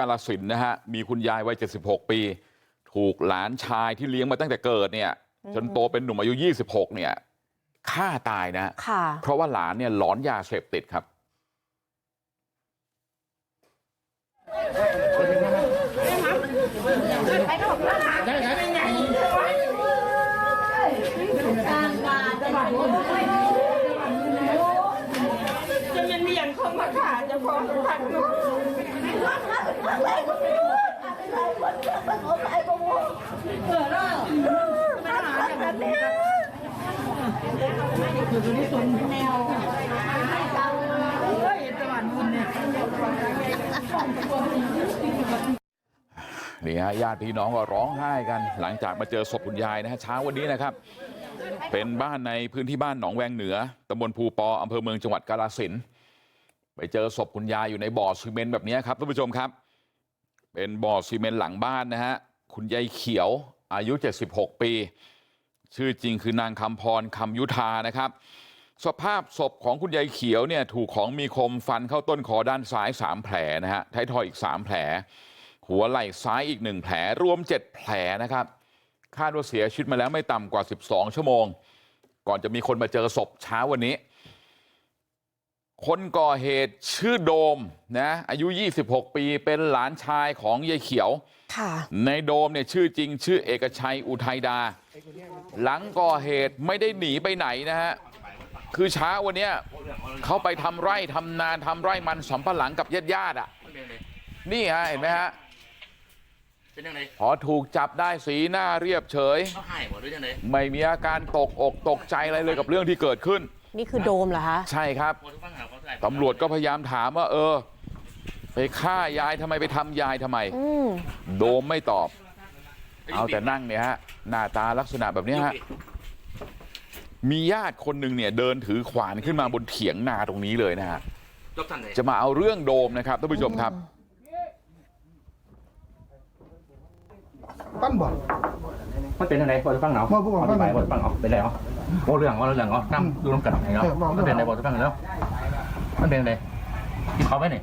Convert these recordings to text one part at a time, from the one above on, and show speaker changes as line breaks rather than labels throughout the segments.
กาลสินธุ์นะฮะมีคุณยายวัย76ปีถูกหลานชายที่เลี้ยงมาตั้งแต่เกิดเนี่ยจนโตเป็นหนุ่มอายุ26เนี่ยฆ่าตายนะ
ค่ะ
เพราะว่าหลานเนี่ยหลอนยาเสพติดครับ
จะมันมีอย่างเข้ามาขาจะพอผักหนู
นี่ฮะญาติพี่น้องก็ร้องไห้กันหลังจากมาเจอศพคุณยายนะฮะเช้าวันนี้นะครับ เป็นบ้านในพื้นที่บ้านหนองแวงเหนือตำบลภูปออำเภอเมืองจังหวัดกาฬสิน ไปเจอศพคุณยายอยู่ในบ่อซีเมนต์แบบนี้ครับท่านผู้ชมครับเป็นบ่อซีเมนต์หลังบ้านนะฮะคุณยายเขียวอายุ76ปีชื่อจริงคือนางคำพรคำยุทานะครับสภาพศพของคุณยายเขียวเนี่ยถูกของมีคมฟันเข้าต้นคอด้านซ้าย3แผลนะฮะท้ายทอยอีก3แผลหัวไหล่ซ้ายอีกหนึ่งแผลรวม7แผลนะครับคาดว่าเสียชีวิตมาแล้วไม่ต่ำกว่า12ชั่วโมงก่อนจะมีคนมาเจอศพเช้าวันนี้ คนก่อเหตุชื่อโดมนะอายุ26ปีเป็นหลานชายของยายเขียว
ค่ะ
ในโดมเนี่ยชื่อจริงชื่อเอกชัยอุทัยดาหลังก่อเหตุไม่ได้หนีไปไหนนะฮะคือเช้าวันเนี้ยเขาไปทำไร่ทำนาทำไร่มันสำปะหลังกับญาติญาติๆอะ
มันเป็นยังไง
นี่ฮะเห็นไหมฮะ
เป็นยังไง
พอถูกจับได้สีหน้าเรียบเฉย
เขาหายหมดหรือยังไง
ไม่มีอาการตกอกตกใจอะไรเลยกับเรื่องที่เกิดขึ้น
นี่คือโดมเหรอคะ
ใช่ครับ
หมดทุกปัญหาเขาใส่
ตำรวจก็พยายามถามว่าเออไปฆ่ายายทำไมไปทำยายทำไม
อืม
โดมไม่ตอบเอาแต่นั่งเนี่ยฮะหน้าตาลักษณะแบบเนี้ยฮะมีญาติคนหนึ่งเนี่ยเดินถือขวานขึ้นมาบนเถียงนาตรงนี้เลยนะฮะ
จบทันไหน
จะมาเอาเรื่องโดมนะครับท่านผู้ชมครับ
ปั้นบ่
มันเป็นอะไรพอจะฟังเนาะ
มาพูดก่อน
อธิบายพอจะฟังเอาเป็นไรเหรอ โอ้เรื่องว่าเรื่องเหรอนั่งดูน้ำกันไหนเนาะ
เออบอกเรื่อง
มันเป็นอะไรพอจะฟังแล้วมันเป็นอะไรกินเขาไปนี่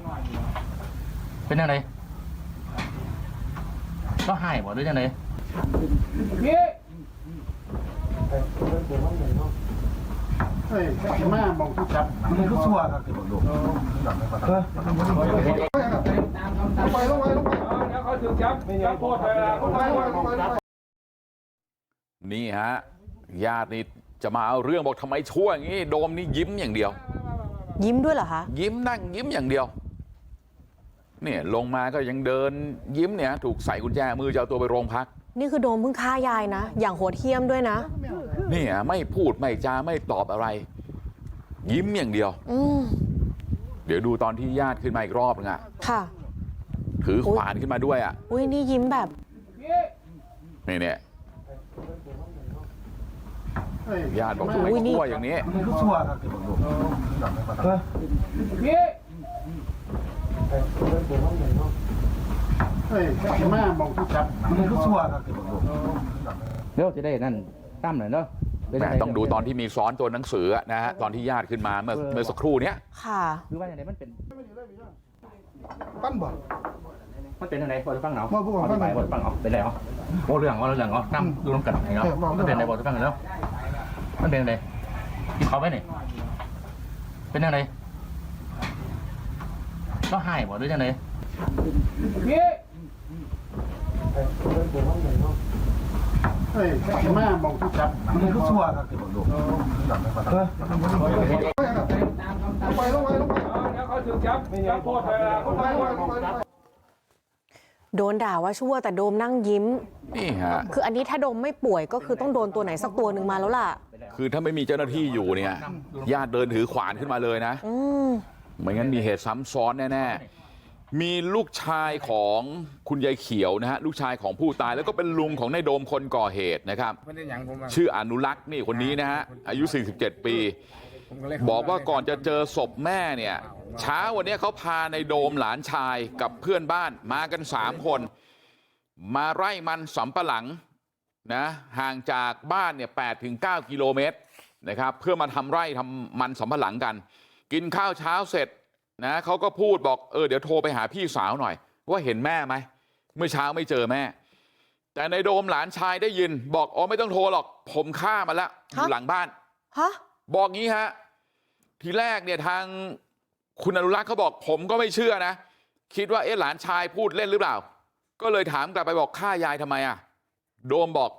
เป็นอะไรก็หายหมดหรือยังไง
เฮ้ยแม่มองทุกจับมันคือสัวครับที่ผมดูเออลงไปลงไปลงไปลงไปลงไป
นี่ฮะญาตินี่ จะมาเอาเรื่องบอกทำไมชั่วอย่างนี้โดมนี่ยิ้มอย่างเดียว
ยิ้มด้วยเหรอคะ
ยิ้มนั่งยิ้มอย่างเดียวเนี่ยลงมาก็ยังเดินยิ้มเนี่ยถูกใส่กุญแจมือจะเอาตัวไปโรงพัก
นี่คือโดมเพิ่งฆ่ายายนะอย่างโหดเหี้ยมด้วยนะ
เนี่ยไม่พูดไม่จาไม่ตอบอะไรยิ้มอย่างเดียว
อืม
เดี๋ยวดูตอนที่ญาติขึ้นมาอีกรอบนึงอะ
ค่ะ
ถือขวานขึ้นมาด้วยอะ
อุ้ยนี่ยิ้มแบบ
นี่เนี่ย
เฮ้ย
ญาติบอกทำไมชั่วอย่างนี้
มันคือสัวครับที่ผมดูเออเฮ้ยแม่มองทุกจับมันคือสัวครับที่ผมดู
เดี๋ยวจะได้นั่นตั้มหน่อยเนาะ
แหมต้องดูตอนที่มีซ้อนตัวหนังสืออะนะฮะตอนที่ญาติขึ้นมาเมื่อเมื่อสักครู่เนี้ย
ค่ะ
คือว่าอย่างไรมันเป็น
ปั้นบ่
มันเป็นอะไรพอจะฟังเนาะ
มาพูดก่อน
อธิบายพอจะฟังเอาเป็นไรเหรอโอ้เรื่องว่าเรื่องเหรอนั่งดูน้ำกันไหนเนาะ
เออบอก
มันเป็นอะไรพอจะฟังแล้วมันเป็นอะไรกินเขาไปนี่เป็นอะไรก็หายหมดหรือยังไง
เฮ้ยแม่มองทุกจับมันคือสัวครับที่ผมดูเออลงไปลงไปลงไปลงไปลงไป
โดนด่าว่าชั่วแต่โดมนั่งยิ้ม
นี่ฮะ
คืออันนี้ถ้าโดมไม่ป่วยก็คือต้องโดนตัวไหนสักตัวหนึ่งมาแล้วล่ะ
คือถ้าไม่มีเจ้าหน้าที่อยู่เนี่ยญาติเดินถือขวานขึ้นมาเลยนะ
อืม
ไม่งั้นมีเหตุซ้ำซ้อนแน่ๆมีลูกชายของคุณยายเขียวนะฮะลูกชายของผู้ตายแล้วก็เป็นลุงของนายโดมคนก่อเหตุนะครับชื่ออนุรักษ์นี่คนนี้นะฮะอายุ 47 ปี บอกว่าก่อนจะเจอศพแม่เนี่ยเช้าวันนี้เขาพาในโดมหลานชายกับเพื่อนบ้านมากัน3คนมาไร่มันสำปะหลังนะห่างจากบ้านเนี่ย8ถึง9กิโลเมตรนะครับเพื่อมาทำไร่ทำมันสำปะหลังกัน กินข้าวเช้าเสร็จนะเขาก็พูดบอกเออเดี๋ยวโทรไปหาพี่สาวหน่อย ว่าเห็นแม่ไหมเมื่อเช้าไม่เจอแม่ แต่ในโดมหลานชายได้ยิน บอกอ๋อไม่ต้องโทรหรอก ผมฆ่ามันละอยู่หลังบ้าน
ฮะ
บอกงี้ฮะทีแรกเนี่ยทางคุณอนุรักษ์เขาบอกผมก็ไม่เชื่อนะคิดว่าเอ๊ะหลานชายพูดเล่นหรือเปล่าก็เลยถามกลับไปบอกฆ่ายายทำไมอะโดมบอก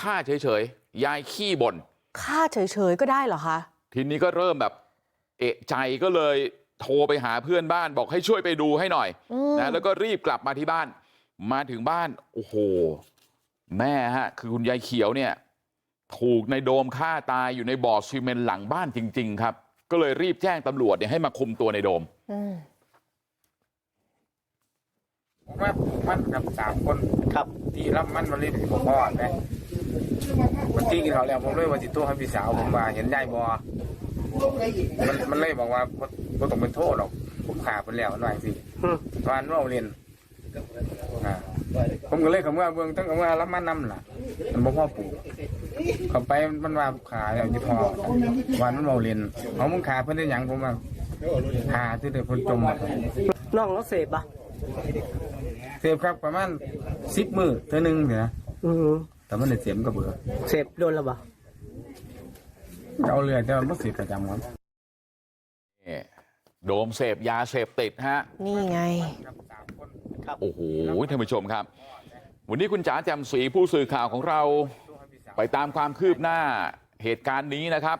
ฆ่าเฉยๆยายขี้บ่น
ฆ่าเฉยๆก็ได้เหรอคะ
ทีนี้ก็เริ่มแบบเอะใจก็เลยโทรไปหาเพื่อนบ้านบอกให้ช่วยไปดูให้หน่อย
อืม
นะแล้วก็รีบกลับมาที่บ้านมาถึงบ้านโอ้โหแม่ฮะคือคุณยายเขียวเนี่ย ถูกในโดมฆ่าตายอยู่ในบ่อซีเมนต์หลังบ้านจริงๆครับก็เลยรีบแจ้งตำรวจเนี่ยให้มาคุมตัวในโดม
อืม
ผมว่ามันกับสามคนครับที่รับมันมาเล่นผมพ่อไหมวันที่กินเขาวแล้วผมเลยว่าติดตัวให้พี่สาวผมว่าเห็นยายบอมันมันเลยบอกว่าบ่บ่ต้องเป็นโทษหรอกผมขาไปแล้วหน่อยสิวานว่าเรียนอ่าผมก็เลยคำว่าเบื้องต้นคำว่ารับมันนำล่ะมันบ่พ่อปลูกเขาไปมันว่าขาแล้วยี่พอวานมันว่าเรียนเอามึงขาเพิ่นได้หยังผมว่าขาที่เด็กคนจมอะ
น้องเราเสพปะ
เสพครับประมาณสิบมือเท่านึงเนี่ยนะ
อือหือ
แต่มันได้เสียมนก็เบื่อ
เสพโดนแล้วปะ
เอาเรือแต่มันบ่เสียประจำครับ
นี่โดมเสพยาเสพติดฮะ
นี่ไง
โอ้โหท่านผู้ชมครับ วันนี้คุณจ๋าแจ่มสีผู้สื่อข่าวของเรา ไปตามความคืบหน้าเหตุการณ์นี้นะครับ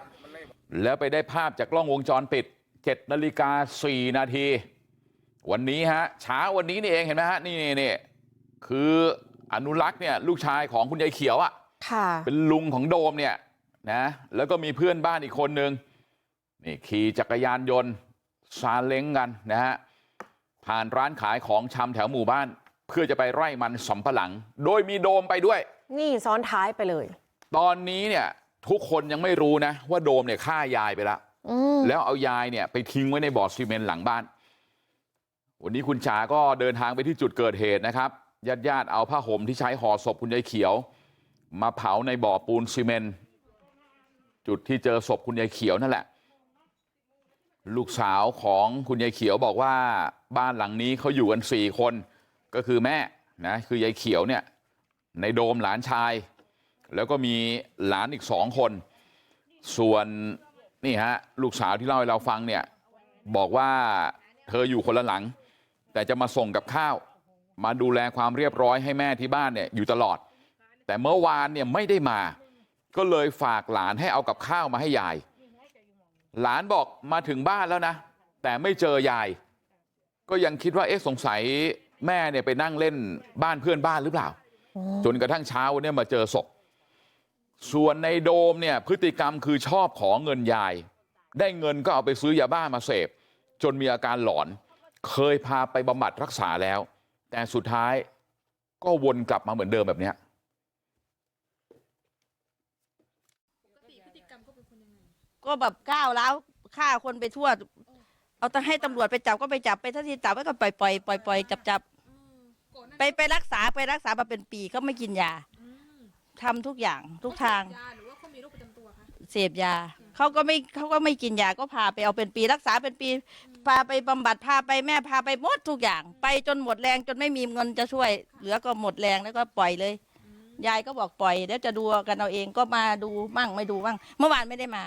แล้วไปได้ภาพจากกล้องวงจรปิด7นาฬิกา4นาทีวันนี้ฮะเช้าวันนี้นี่เองเห็นไหมฮะนี่นี่นี่คืออนุรักษ์เนี่ยลูกชายของคุณยายเขียวอะ่ะ
ค่ะ
เป็นลุงของโดมเนี่ยนะแล้วก็มีเพื่อนบ้านอีกคนนึงนี่ขี่จักรยานยนต์ซาเล้งกันนะฮะผ่านร้านขายของชำแถวหมู่บ้านเพื่อจะไปไร่มันสำปะหลังโดยมีโดมไปด้วย
นี่ซ้อนท้ายไปเลย
ตอนนี้เนี่ยทุกคนยังไม่รู้นะว่าโดมเนี่ยฆ่ายายไปแล้ว
อืม
แล้วเอายายเนี่ยไปทิ้งไว้ในบ่อซีเมนต์หลังบ้านวันนี้คุณจ๋าก็เดินทางไปที่จุดเกิดเหตุนะครับญาติญาติๆเอาผ้าห่มที่ใช้ห่อศพคุณยายเขียวมาเผาในบ่อปูนซีเมนต์จุดที่เจอศพคุณยายเขียวนั่นแหละลูกสาวของคุณยายเขียวบอกว่าบ้านหลังนี้เขาอยู่กันสี่คนก็คือแม่นะคือยายเขียวเนี่ยในโดมหลานชาย แล้วก็มีหลานอีกสองคนส่วนนี่ฮะลูกสาวที่เล่าให้เราฟังเนี่ยบอกว่าเธออยู่คนละหลังแต่จะมาส่งกับข้าวมาดูแลความเรียบร้อยให้แม่ที่บ้านเนี่ยอยู่ตลอดแต่เมื่อวานเนี่ยไม่ได้มาก็เลยฝากหลานให้เอากับข้าวมาให้ยายหลานบอกมาถึงบ้านแล้วนะแต่ไม่เจอยายก็ยังคิดว่าเอ๊ะสงสัยแม่เนี่ยไปนั่งเล่นบ้านเพื่อนบ้านหรือเปล่าจนกระทั่งเช้าวันนี้มาเจอศพ ส่วนในโดมเนี่ยพฤติกรรมคือชอบขอเงินยายได้เงินก็เอาไปซื้อยาบ้ามาเสพจนมีอาการหลอนเคยพาไปบำบัดรักษาแล้วแต่สุดท้ายก็วนกลับมาเหมือนเดิมแบบนี้
ก็แบบก้าวร้วฆ่าคนไปทั่วเอาแต่ให้ตำรวจไปจับก็ไปจับไปถ้าที่จับไว้ก็ปล่อยปล่อยปล่อยปล่อยจับจับไปไปรักษาไปรักษามาเป็นปีก็ไม่กินยา ทำทุกอย่างทุกทางเสพยาเขาก็ไม่เขาก็ไม่กินยาก็พาไปเอาเป็นปีรักษาเป็นปีพาไปบำบัดพาไปแม่พาไปหมดทุกอย่าง ไปจนหมดแรงจนไม่มีเงินจะช่วย เหลือก็หมดแรงแล้วก็ปล่อยเลย ยายก็บอกปล่อยเดี๋ยวจะดูกันเอาเองก็มาดูมั่งไม่ดูมั่งเมื่อวานไม่ได้มา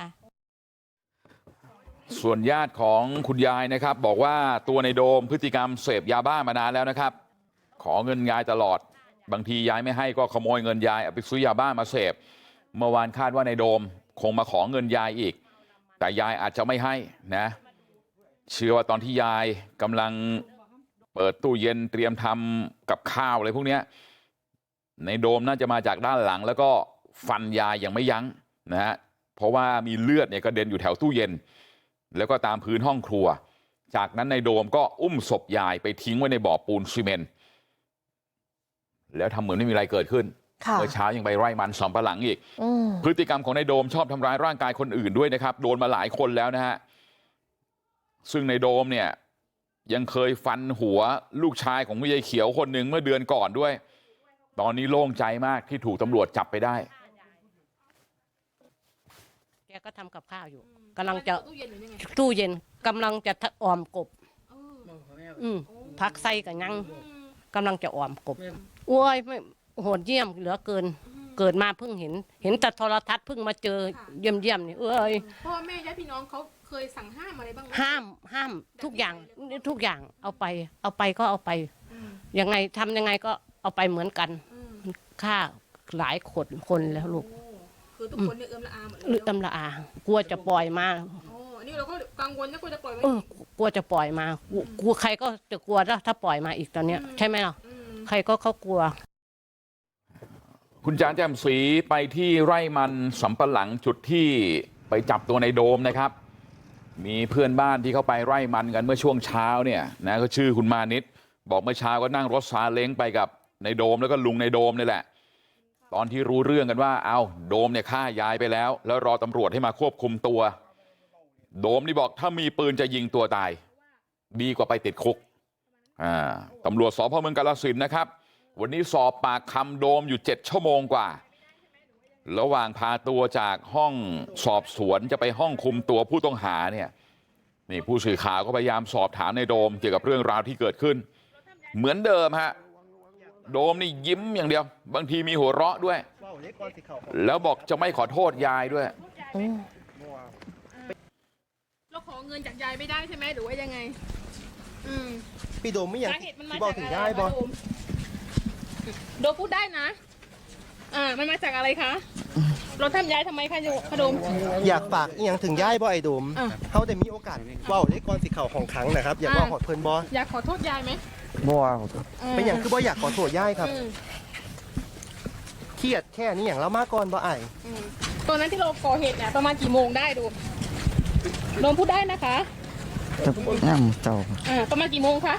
ส่วนญาติของคุณยายนะครับ บอกว่าตัวในโดมพฤติกรรมเสพยาบ้ามานานแล้วนะครับ ขอเงินยายตลอด บางทียายไม่ให้ก็ขโมยเงินยายเอาไปซื้อยาบ้ามาเสพเมื่อวานคาดว่าในโดมคงมาขอเงินยายอีกแต่ยายอาจจะไม่ให้นะเชื่อว่าตอนที่ยายกำลังเปิดตู้เย็นเตรียมทำกับข้าวอะไรพวกเนี้ยในโดมน่าจะมาจากด้านหลังแล้วก็ฟันยายอย่างไม่ยั้งนะฮะเพราะว่ามีเลือดเนี่ยกระเด็นอยู่แถวตู้เย็นแล้วก็ตามพื้นห้องครัวจากนั้นในโดมก็อุ้มศพยายไปทิ้งไว้ในบ่อปูนซีเมนต์ แล้วทำเหมือนไม่มีอะไรเกิดขึ้น
ค่ะ
เมื่อเช้ายังไปไร่มันสำปะหลังอีก
อืม
พฤติกรรมของนายโดมชอบทำร้ายร่างกายคนอื่นด้วยนะครับโดนมาหลายคนแล้วนะฮะซึ่งในโดมเนี่ยยังเคยฟันหัวลูกชายของคุณยายเขียวคนหนึ่งเมื่อเดือนก่อนด้วยตอนนี้โล่งใจมากที่ถูกตำรวจจับไปได้
แกก็ทำกับข้าวอยู่กำลังจะตู้เย็นกำลังจะออมกบอืมผักใส่กับยังกำลังจะออมกบ โอ้ยไม่โหดเยี่ยมเหลือเกิน เกิดมาเพิ่งเห็น เห็นแต่โทรทัศน์เพิ่งมาเจอเยี่ยมเยี่ยมๆนี่เอ้ย
พ่อแม่ญาติพี่น้องเขาเคยสั่งห้ามอะไรบ้างไหม
ห้ามห้ามทุกอย่างทุกอย่างเอาไป เอาไปก็เอาไปยังไงทำยังไงก็เอาไปเหมือนกันฆ่าหลายคนคนแล้วลูก
คือทุกคนเนี่ยเอื้อมละอาหมดเล
หรื
ย
อตำละอากลัวจะปล่อยมา
โอ้นี่เราก็กังวลนะกลัวจะปล่อยไว้
เออกลัวจะปล่อยมากลัวกลัวใครก็จะกลัวถ้าถ้าปล่อยมาอีกตอนเนี้ยใช่ไหมล่ะ
ม
ใครก็เขากลัว
คุณจานแจ่มสีไปที่ไร่มันสำปะหลังจุดที่ไปจับตัวในโดมนะครับ มีเพื่อนบ้านที่เขาไปไร่มันกันเมื่อช่วงเช้าเนี่ยนะก็ชื่อคุณมานิดบอกเมื่อเช้าก็นั่งรถซาเล้งไปกับในโดมแล้วก็ลุงในโดมนี่แหละ ตอนที่รู้เรื่องกันว่า เอาโดมเนี่ยฆ่ายายไปแล้ว แล้วรอตำรวจให้มาควบคุมตัว โดมนี่บอกถ้ามีปืนจะยิงตัวตาย ดีกว่าไปติดคุก อ่าตำรวจสพเมืองกาฬสินนะครับวันนี้สอบปากคำโดมอยู่เจ็ดชั่วโมงกว่าระหว่างพาตัวจากห้องสอบสวนจะไปห้องคุมตัวผู้ต้องหาเนี่ยนี่ผู้สื่อข่าวก็พยายามสอบถามในโดมเกี่ยวกับเรื่องราวที่เกิดขึ้นเหมือนเดิมฮะโดมนี่ยิ้มอย่างเดียวบางทีมีหัวเราะด้วยแล้วบอกจะไม่ขอโทษยายด้วย
เราขอเงินจากยายไม่ได้ใช่ไหมหรือว่ายังไง อืม
พี่โดมไม่อยาก
สาเหตุมันมา
ที่บอ
จากก
ถึง
อะไร
ได้บอ
คะโดมโดมพูดได้นะ อ่า มันมาจากอะไรคะเราทำยายทำไมคะโยคะโดม
อยากฝากอีหยังถึงย่ายบอไอ้โดม
อะ
เขาได้มีโอกาสเว้าได้ก่อนสิเข่าของครั้งนะครับ อยากเว่า
อะ
ขอเพิ่นบอ
อยากขอโทษยายไหม
บอ
อืม
เป็นอย่างคือบออยากขอโทษย่ายครับ
อืม
เครียดแค่นี้อย่างเรามาก่อนบอไอ้
อืมตอนนั้นที่เราก่อเหตุเนี่ยประมาณกี่โมงได้โดมโดมพูดได้นะคะ
ย่ำเจ้า
อ่าประมาณกี่โมงคะ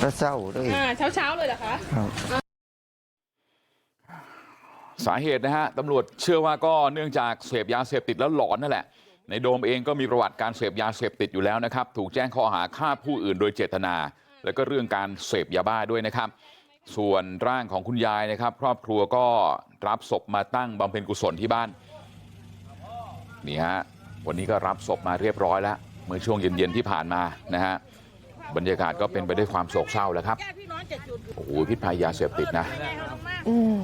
พระเจ้าเลย
อ่าเช้าเช้าๆเลยเหรอคะ
ครับ
สาเหตุนะฮะตำรวจเชื่อว่าก็เนื่องจากเสพยาเสพติดแล้วหลอนนั่นแหละ ในโดมเองก็มีประวัติการเสพยาเสพติดอยู่แล้วนะครับ ถูกแจ้งข้อหาฆ่าผู้อื่นโดยเจตนา แล้วก็เรื่องการเสพยาบ้าด้วยนะครับ ส่วนร่างของคุณยายนะครับ ครอบครัวก็รับศพมาตั้งบำเพ็ญกุศลที่บ้านนี่ฮะวันนี้ก็รับศพมาเรียบร้อยแล้ว เมื่อช่วงเย็นๆที่ผ่านมานะฮะบรรยากาศก็เป็นไปด้วยความโศกเศร้าแล้วครับโอ้โหพิษภัยยาเสพติดนะ
อืม